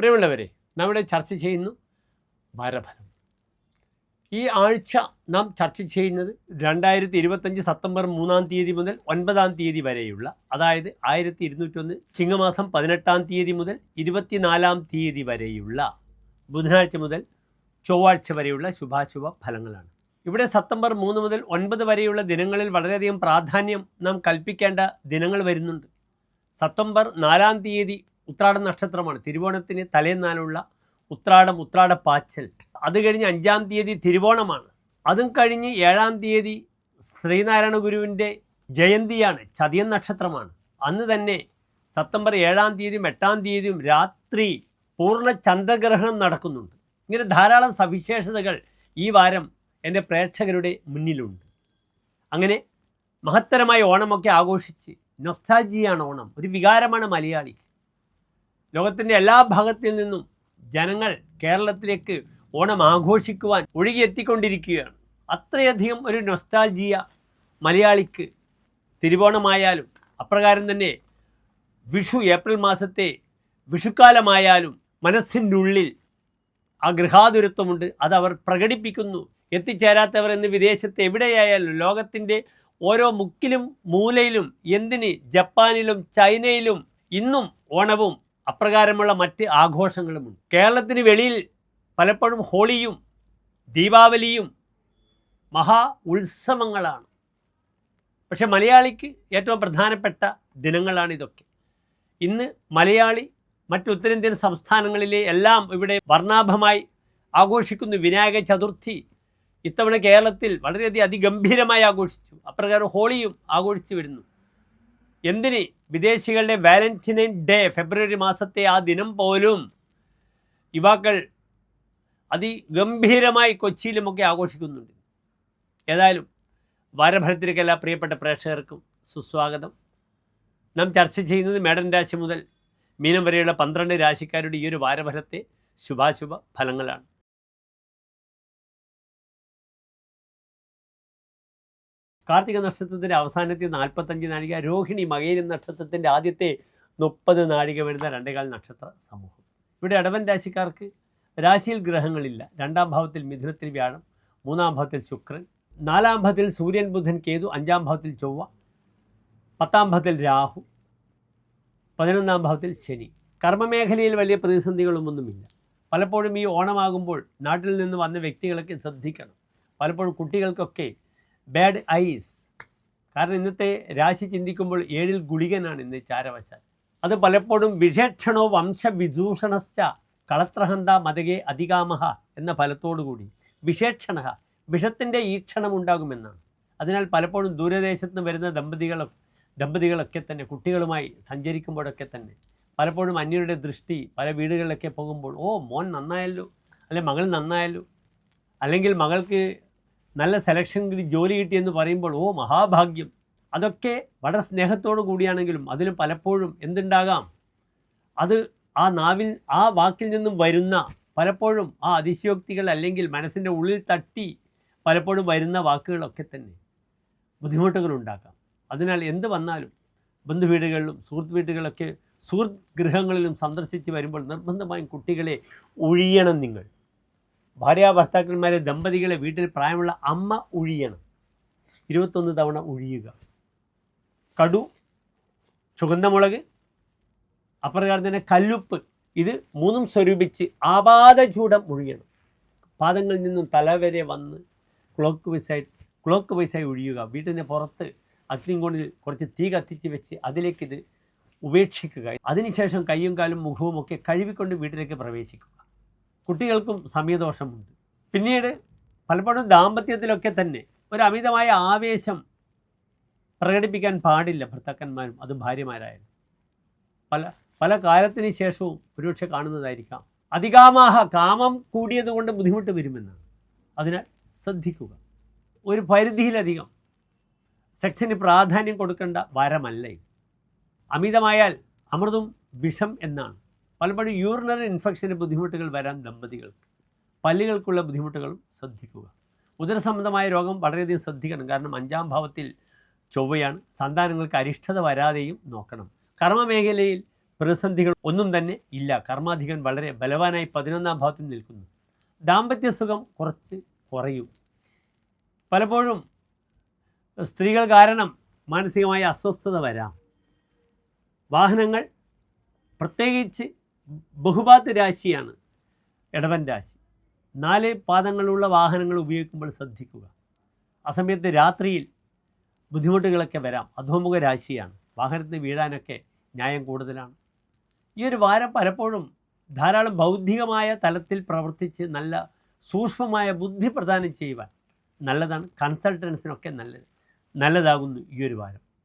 പ്രിയമുള്ളവരെ നമ്മുടെ ചർച്ച ചെയ്യുന്നു വാരഫലം. ഈ ആഴ്ച നാം ചർച്ച ചെയ്യുന്നത് രണ്ടായിരത്തി ഇരുപത്തഞ്ച് സെപ്റ്റംബർ മൂന്നാം തീയതി മുതൽ ഒൻപതാം തീയതി വരെയുള്ള അതായത് ആയിരത്തി ഇരുന്നൂറ്റൊന്ന് ചിങ്ങമാസം പതിനെട്ടാം തീയതി മുതൽ ഇരുപത്തിനാലാം തീയതി വരെയുള്ള ബുധനാഴ്ച മുതൽ ചൊവ്വാഴ്ച വരെയുള്ള ശുഭാശുഭ ഫലങ്ങളാണ്. ഇവിടെ സെപ്റ്റംബർ മൂന്ന് മുതൽ ഒൻപത് വരെയുള്ള ദിനങ്ങളിൽ വളരെയധികം പ്രാധാന്യം നാം കൽപ്പിക്കേണ്ട ദിനങ്ങൾ വരുന്നുണ്ട്. സെപ്റ്റംബർ നാലാം തീയതി ഉത്രാടം നക്ഷത്രമാണ്. തിരുവോണത്തിന് തലേന്നാലുള്ള ഉത്രാടം ഉത്രാട പാച്ചൽ. അത് കഴിഞ്ഞ് അഞ്ചാം തീയതി തിരുവോണമാണ്. അതും കഴിഞ്ഞ് ഏഴാം തീയതി ശ്രീനാരായണ ഗുരുവിന്റെ ജയന്തിയാണ്. ചതിയൻ നക്ഷത്രമാണ്. അന്ന് തന്നെ സെപ്റ്റംബർ ഏഴാം തീയതിയും എട്ടാം തീയതിയും രാത്രി പൂർണ ചന്ദ്രഗ്രഹണം നടക്കുന്നുണ്ട്. ഇങ്ങനെ ധാരാളം സവിശേഷതകൾ ഈ വാരം എന്റെ പ്രേക്ഷകരുടെ മുന്നിലുണ്ട്. അങ്ങനെ മഹത്തരമായ ഓണമൊക്കെ ആഘോഷിച്ച് നൊസ്റ്റാൾജിയാണ് ഓണം. ഒരു വികാരമാണ് മലയാളിക്ക്. ലോകത്തിന്റെ എല്ലാ ഭാഗത്തിൽ നിന്നും ജനങ്ങൾ കേരളത്തിലേക്ക് ഓണം ആഘോഷിക്കുവാൻ ഒഴുകിയെത്തിക്കൊണ്ടിരിക്കുകയാണ്. അത്രയധികം ഒരു നൊസ്റ്റാൾജിയ മലയാളിക്ക് തിരുവോണമായാലും അപ്രകാരം തന്നെ വിഷു ഏപ്രിൽ മാസത്തെ വിഷുക്കാലമായാലും മനസ്സിന്റെ ഉള്ളിൽ ആ ഗൃഹാതുരത്വമുണ്ട്. അതവർ പ്രകടിപ്പിക്കുന്നു. എത്തിച്ചേരാത്തവർ എന്ന് വിദേശത്ത് എവിടെയായാലും ലോകത്തിന്റെ ഓരോ മുക്കിലും മൂലയിലും എന്തിന് ജപ്പാനിലും ചൈനയിലും ഇന്നും ഓണവും അപ്രകാരമുള്ള മറ്റ് ആഘോഷങ്ങളുമുണ്ട്. കേരളത്തിന് വെളിയിൽ പലപ്പോഴും ഹോളിയും ദീപാവലിയും മഹാ ഉത്സവങ്ങളാണ്. പക്ഷെ മലയാളിക്ക് ഏറ്റവും പ്രധാനപ്പെട്ട ദിനങ്ങളാണ് ഇതൊക്കെ. ഇന്ന് മലയാളി മറ്റ് ഉത്തരേന്ത്യൻ സംസ്ഥാനങ്ങളിലെ എല്ലാം ഇവിടെ വർണാഭമായി ആഘോഷിക്കുന്നു. വിനായക ചതുർത്ഥി ഇത്തവണ കേരളത്തിൽ വളരെയധികം അതിഗംഭീരമായി ആഘോഷിച്ചു. അപ്രകാരം ഹോളിയും ആഘോഷിച്ചു വരുന്നു. എന്തിന്? വിദേശികളുടെ വാലന്റൈൻ ഡേ ഫെബ്രുവരി മാസത്തെ ആ ദിനം പോലും യുവാക്കൾ അതിഗംഭീരമായി കൊച്ചിയിലുമൊക്കെ ആഘോഷിക്കുന്നുണ്ട്. ഏതായാലും വാരഫലത്തിലേക്ക് എല്ലാ പ്രിയപ്പെട്ട പ്രേക്ഷകർക്കും സുസ്വാഗതം. നാം ചർച്ച ചെയ്യുന്നത് മേടൻ രാശി മുതൽ മീനം വരെയുള്ള പന്ത്രണ്ട് രാശിക്കാരുടെ ഈ ഒരു വാരഫലത്തെ ശുഭാശുഭ ഫലങ്ങളാണ്. കാർത്തിക നക്ഷത്രത്തിന്റെ അവസാനത്തെ നാൽപ്പത്തഞ്ച് നാഴിക രോഹിണി മകേരി നക്ഷത്രത്തിന്റെ ആദ്യത്തെ മുപ്പത് നാഴിക വരുന്ന രണ്ടേകാൽ നക്ഷത്ര സമൂഹം. ഇവിടെ ഇടവൻ രാശിക്കാർക്ക് രാശിയിൽ ഗ്രഹങ്ങളില്ല. രണ്ടാം ഭാവത്തിൽ മിഥുനത്തിൽ വ്യാഴം മൂന്നാം ഭാവത്തിൽ ശുക്രൻ നാലാം ഭാവത്തിൽ സൂര്യൻ ബുധൻ കേതു അഞ്ചാം ഭാവത്തിൽ ചൊവ്വ പത്താം ഭാവത്തിൽ രാഹു പതിനൊന്നാം ഭാവത്തിൽ ശനി. കർമ്മമേഖലയിൽ വലിയ പ്രതിസന്ധികളൊന്നുമില്ല. പലപ്പോഴും ഈ ഓണമാകുമ്പോൾ നാട്ടിൽ നിന്ന് വന്ന വ്യക്തികളൊക്കെ ശ്രദ്ധിക്കണം. പലപ്പോഴും കുട്ടികൾക്കൊക്കെ ബാഡ് ഐസ് കാരണം ഇന്നത്തെ രാശി ചിന്തിക്കുമ്പോൾ ഏഴിൽ ഗുളികനാണ് ഇന്ന് ചാരവശാൽ. അത് പലപ്പോഴും വിഷേക്ഷണോ വംശവിദൂഷണശ്ച കളത്രഹന്ത മതകെ അധികാമഹ എന്ന ഫലത്തോടുകൂടി വിഷേക്ഷണ വിഷത്തിന്റെ ഈക്ഷണം ഉണ്ടാകുമെന്നാണ് അതിനാൽ പലപ്പോഴും ദൂരദേശത്ത് നിന്ന് വരുന്ന ദമ്പതികളും ദമ്പതികളൊക്കെ തന്നെ കുട്ടികളുമായി സഞ്ചരിക്കുമ്പോഴൊക്കെ തന്നെ പലപ്പോഴും അന്യരുടെ ദൃഷ്ടി പല വീടുകളിലൊക്കെ പോകുമ്പോൾ ഓ മോൻ നന്നായല്ലോ അല്ലെ മകൾ നന്നായല്ലോ അല്ലെങ്കിൽ മകൾക്ക് നല്ല സെലക്ഷൻ ജോലി കിട്ടിയെന്ന് പറയുമ്പോൾ ഓ മഹാഭാഗ്യം. അതൊക്കെ വളരെ സ്നേഹത്തോടു കൂടിയാണെങ്കിലും അതിലും പലപ്പോഴും എന്തുണ്ടാകാം? അത് ആ നാവിൽ ആ വാക്കിൽ നിന്നും വരുന്ന പലപ്പോഴും ആ അതിശയോക്തികൾ അല്ലെങ്കിൽ മനസ്സിന്റെ ഉള്ളിൽ തട്ടി പലപ്പോഴും വരുന്ന വാക്കുകളൊക്കെ തന്നെ ബുദ്ധിമുട്ടുകൾ ഉണ്ടാക്കാം. അതിനാൽ എന്ത് വന്നാലും ബന്ധുവീടുകളിലും സുഹൃത്ത് വീടുകളിലൊക്കെ സുഹൃത്ത് ഗൃഹങ്ങളിലും സന്ദർശിച്ച് വരുമ്പോൾ നിർബന്ധമായും കുട്ടികളെ ഒഴിയണം നിങ്ങൾ. ഭാര്യ ഭർത്താക്കന്മാരെ ദമ്പതികളെ വീട്ടിൽ പ്രായമുള്ള അമ്മ ഉഴിയണം. ഇരുപത്തൊന്ന് തവണ ഉഴിയുക. കടു ചുഗന്ധമുളക് അപ്രകാരം തന്നെ കല്ലുപ്പ് ഇത് മൂന്നും സ്വരൂപിച്ച് ആപാദചൂടം ഒഴിയണം പാദങ്ങളിൽ നിന്നും തലവരെ വന്ന് ക്ലോക്ക് വൈസായി ക്ലോക്ക് വൈസായി ഒഴിയുക വീട്ടിന്റെ പുറത്ത് അഗ്നികോണിൽ കുറച്ച് തീ കത്തിച്ച് വെച്ച് അതിലേക്ക് ഇത് ഉപേക്ഷിക്കുക. അതിനുശേഷം കയ്യും കാലും മുഖവും ഒക്കെ കഴുകിക്കൊണ്ട് വീട്ടിലേക്ക് പ്രവേശിക്കുക. കുട്ടികൾക്കും സമയദോഷമുണ്ട്. പിന്നീട് പലപ്പോഴും ദാമ്പത്യത്തിലൊക്കെ തന്നെ ഒരു അമിതമായ ആവേശം പ്രകടിപ്പിക്കാൻ പാടില്ല ഭർത്താക്കന്മാരും അത് ഭാര്യമാരായാലും. പല പല കാലത്തിന് ശേഷവും ഒരുപക്ഷെ കാണുന്നതായിരിക്കാം. അധികാമാഹ കാമം കൂടിയതുകൊണ്ട് ബുദ്ധിമുട്ട് വരുമെന്നാണ്. അതിനാൽ ശ്രദ്ധിക്കുക. ഒരു പരിധിയിലധികം സെക്സിന് പ്രാധാന്യം കൊടുക്കേണ്ട വരമല്ല അമിതമായാൽ അമൃതും വിഷം എന്നാണ്. പലപ്പോഴും യൂറിനറി ഇൻഫെക്ഷന് ബുദ്ധിമുട്ടുകൾ വരാൻ ദമ്പതികൾക്ക്. പല്ലുകൾക്കുള്ള ബുദ്ധിമുട്ടുകളും ശ്രദ്ധിക്കുക. ഉദരസംബന്ധമായ രോഗം വളരെയധികം ശ്രദ്ധിക്കണം. കാരണം അഞ്ചാം ഭാവത്തിൽ ചൊവ്വയാണ്. സന്താനങ്ങൾക്ക് അരിഷ്ടത വരാതെയും നോക്കണം. കർമ്മമേഖലയിൽ പ്രതിസന്ധികൾ ഒന്നും തന്നെ ഇല്ല. കർമാധികൻ വളരെ ബലവാനായി പതിനൊന്നാം ഭാവത്തിൽ നിൽക്കുന്നു. ദാമ്പത്യ സുഖം കുറച്ച് കുറയും. പലപ്പോഴും സ്ത്രീകൾ കാരണം മാനസികമായ അസ്വസ്ഥത വരാം. വാഹനങ്ങൾ പ്രത്യേകിച്ച് ബഹുപാത്ത് രാശിയാണ് ഇടവൻ രാശി. നാല് പാദങ്ങളുള്ള വാഹനങ്ങൾ ഉപയോഗിക്കുമ്പോൾ ശ്രദ്ധിക്കുക. ആ സമയത്ത് രാത്രിയിൽ ബുദ്ധിമുട്ടുകളൊക്കെ വരാം. അധോമുഖ രാശിയാണ്. വാഹനത്തിന് വീഴാനൊക്കെ ന്യായം കൂടുതലാണ്. ഈ ഒരു വാരം പലപ്പോഴും ധാരാളം ബൗദ്ധികമായ തലത്തിൽ പ്രവർത്തിച്ച് നല്ല സൂക്ഷ്മമായ ബുദ്ധി പ്രദാനം ചെയ്യുവാൻ നല്ലതാണ്. കൺസൾട്ടൻസിനൊക്കെ നല്ലത്. നല്ലതാകുന്നു ഈ ഒരു വാരം.